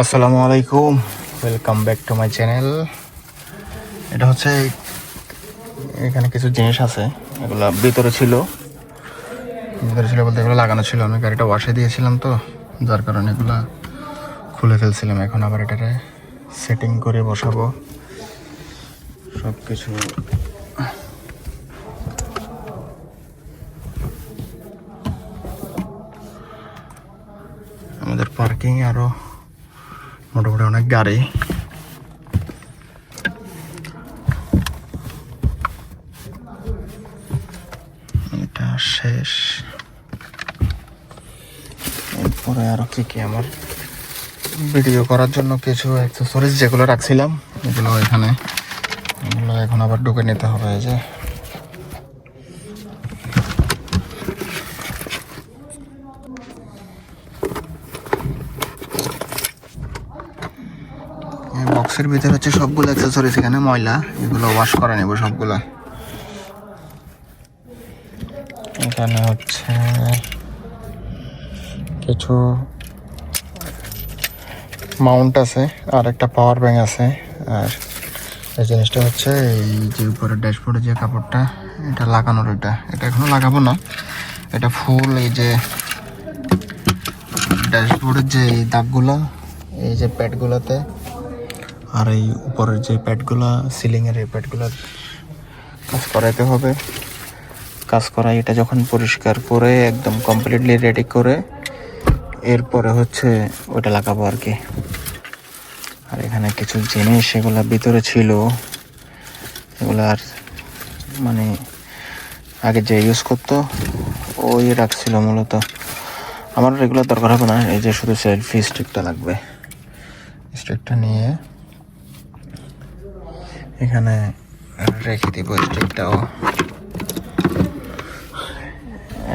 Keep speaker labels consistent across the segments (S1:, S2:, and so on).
S1: আসসালামু আলাইকুম। Welcome back to my channel এটা হচ্ছে এখানে কিছু জিনিস আছে, এগুলো ভিতরে ছিল। ভিতরে ছিল বলতে এগুলো লাগানো ছিল। আমি গাড়িটা ওয়াশে দিয়েছিলাম তো, যার কারণে এগুলা খুলে ফেলছিলাম। এখন আবার এটারে সেটিং করে বসাবো। সব কিছু আমাদের পার্কিং আরও মোটামুটি অনেক গাড়ি। এটা শেষ। এরপরে আরও কি কি আমার ভিডিও করার জন্য কিছু অ্যাক্সেসরিজ যেগুলো রাখছিলাম, এগুলো এখানে। এগুলো এখন আবার ঢুকে নিতে হবে যে। বক্সের ভিতরে হচ্ছে সবগুলো অ্যাক্সেসরিজ এখানে ময়লা, এগুলো ওয়াশ করে নেব সবগুলো। এখানে হচ্ছে কিছু মাউন্ট আছে, আর একটা পাওয়ার ব্যাঙ্ক আছে, আর এই জিনিসটা হচ্ছে এই যে উপরে ড্যাশবোর্ডে যে কাপড়টা, এটা লাগানোর এটা। এটা এখনও লাগাবো না। এটা ফুল এই যে ড্যাশবোর্ডের যে দাগগুলো, এই যে প্যাডগুলোতে আর এই উপরের যে প্যাডগুলো সিলিংয়ের এই প্যাডগুলো কাজ করাইতে হবে। কাজ করাই এটা যখন পরিষ্কার করে, একদম কমপ্লিটলি রেডি করে, এরপরে হচ্ছে ওটা লাগাবো আর কি। আর এখানে কিছু জিনিস এগুলা ভিতরে ছিল, এগুলো আর মানে আগে যে ইউজ করতো, ওই রাখছিল মূলত। আমার রেগুলার দরকার হবে না, এই যে শুধু সেলফি স্টিকটা লাগবে। স্টিকটা নিয়ে এখানে রেখে দিব স্টিকটাও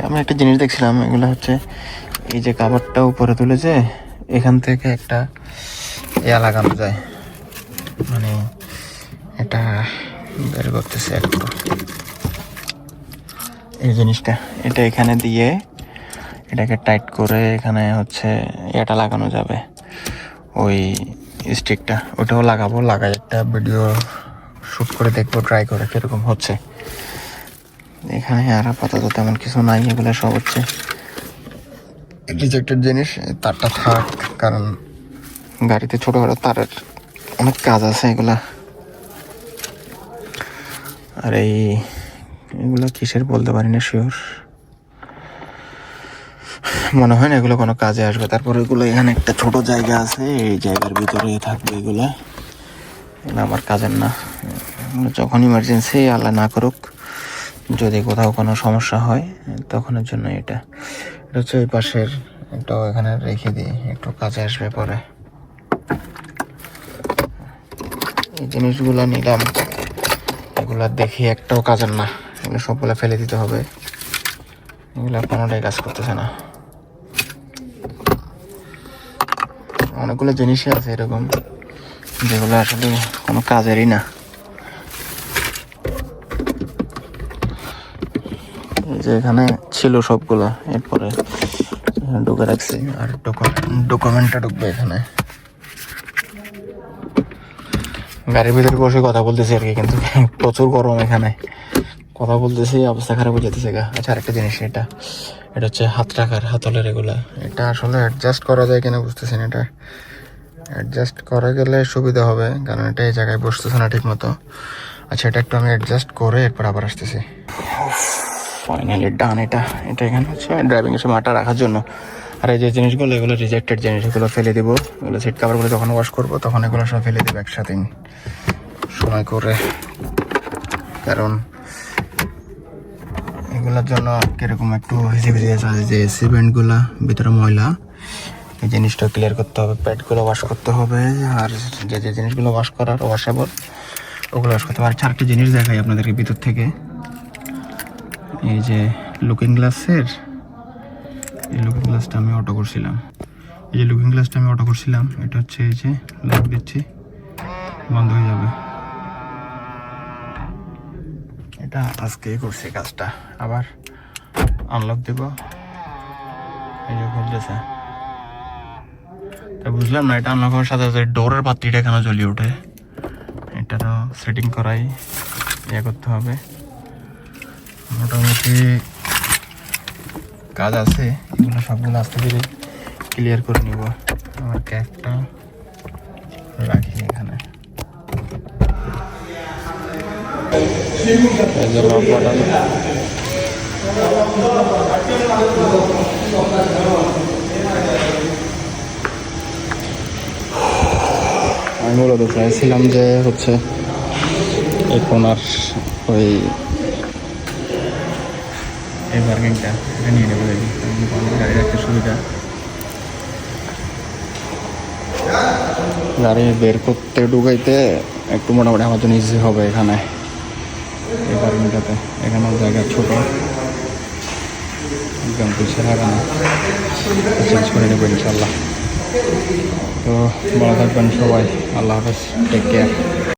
S1: আমি একটা জিনিস দেখছিলাম, এগুলো হচ্ছে এই যে কাভারটা উপরে তুলেছে এখান থেকে একটা ইয়া লাগানো যায়। মানে এটা বের করতেছে একটু এই জিনিসটা, এটা এখানে দিয়ে এটাকে টাইট করে এখানে হচ্ছে এটা লাগানো যাবে। ওই স্টিকটা ওটাও লাগাবো, লাগাই একটা ভিডিও শ্যুট করে দেখব ট্রাই করে কীরকম হচ্ছে। এখানে আর আপাতত তেমন কিছু নাই, এগুলো সব হচ্ছে রিজেক্টেড জিনিস, তারটা থাক, কারণ গাড়িতে ছোটোখাটো তারের অনেক কাজ আছে এগুলা। আর এই এগুলো কিসের বলতে পারি না শিওর মনে হয় না এগুলো কোনো কাজে আসবে। তারপর এগুলো এখানে একটা ছোট জায়গা আছে, এই জায়গার ভিতরে থাকবে এগুলো। এগুলো আমার কাজের না। যখন ইমার্জেন্সি আল্লাহ না করুক, যদি কোথাও কোনো সমস্যা হয়, তখনের জন্য এটা। এটা হচ্ছে ওই পাশের এটাও এখানে রেখে দিই, একটু কাজে আসবে পরে। এই জিনিসগুলো নিলাম। এগুলা দেখি একটাও কাজের না। এগুলো সবগুলো ফেলে দিতে হবে। এগুলো কোনোটাই কাজ করতেছে না। অনেকগুলো জিনিসই আছে এরকম। যেগুলো আসলে কোনো কাজেরই না। যে এখানে ছিল সবগুলো, এরপরে ঢুকে রাখছি। আর ডকুমেন্টটা ঢুকবে এখানে। গাড়ির ভিতরে বসে কথা বলতেছি আর কি, কিন্তু প্রচুর গরম এখানে। কথা বলতেছি, অবস্থা খারাপ হয়ে যেতেছে গা। আচ্ছা আরেকটা জিনিস, এটা এটা হচ্ছে হাত রাখার হাতলের এগুলা। এটা আসলে অ্যাডজাস্ট করা যায় কিনা বুঝতেছি না এটা। অ্যাডজাস্ট করা গেলে সুবিধা হবে, কারণ এটা এই জায়গায় বসতেছে না ঠিক মতো আচ্ছা এটা একটু আমি অ্যাডজাস্ট করে এরপর আবার আসতেছি। ফাইনালি ডান এটা। এটা এখানে হচ্ছে ড্রাইভিংয়ের সময় আটা রাখার জন্য। আর এই যে জিনিসগুলো, এগুলো রিজেক্টেড জিনিস এগুলো ফেলে দিব। এগুলো সিট কাভারগুলো যখন ওয়াশ করব, তখন এগুলো সব ফেলে দেবো একসাথে সময় করে। কারণ এগুলোর জন্য কীরকম একটু ভিজে আছে যে সিমেন্টগুলো ভিতরে ময়লা এই জিনিসটা ক্লিয়ার করতে হবে, প্যাডগুলো ওয়াশ করতে হবে, আর যে যে জিনিসগুলো ওয়াশ করার ওয়াশেবল ওগুলো ওয়াশ করতে হবে। আর চারটি জিনিস দেখাই আপনাদেরকে ভিতর থেকে। এই যে লুকিং গ্লাসের এই লুকিং গ্লাসটা আমি অটো করছিলাম। এই যে লুকিং গ্লাসটা আমি অটো করছিলাম, এটা হচ্ছে এই যে লক দিচ্ছি, বন্ধ হয়ে যাবে। এটা আজকেই করছি কাজটা। আবার আনলক দেব। এই যে খুলতেছে তা বুঝলাম না, এটা আনলক সাথে সাথে ডোরের বাতিটা কেন জ্বলিয়ে ওঠে। এটারও সেটিং করাই ইয়ে করতে হবে। মোটামুটি কাজ আছে, এগুলো সবগুলো আস্তে ধীরে ক্লিয়ার করে নিব। আমার ক্যাপটা রাখি এখানে। লক আমি মূলত চাইছিলাম যে হচ্ছে এই কোনার ওই এই পার্কিংটা এটা নিয়ে নেব দেখি গাড়ি রাখতে সুবিধা। গাড়ি বের করতে ঢুকাইতে একটু মোটামুটি আমার জন্য ইজি হবে এখানে। এই পার্কিংটাতে এখানে জায়গা ছোট। একদম পিছিয়ে লাগানো। চেঞ্জ করে নেব ইনশাল্লাহ। তো ভালো থাকবেন সবাই আল্লাহ হাফেজ টেক কেয়ার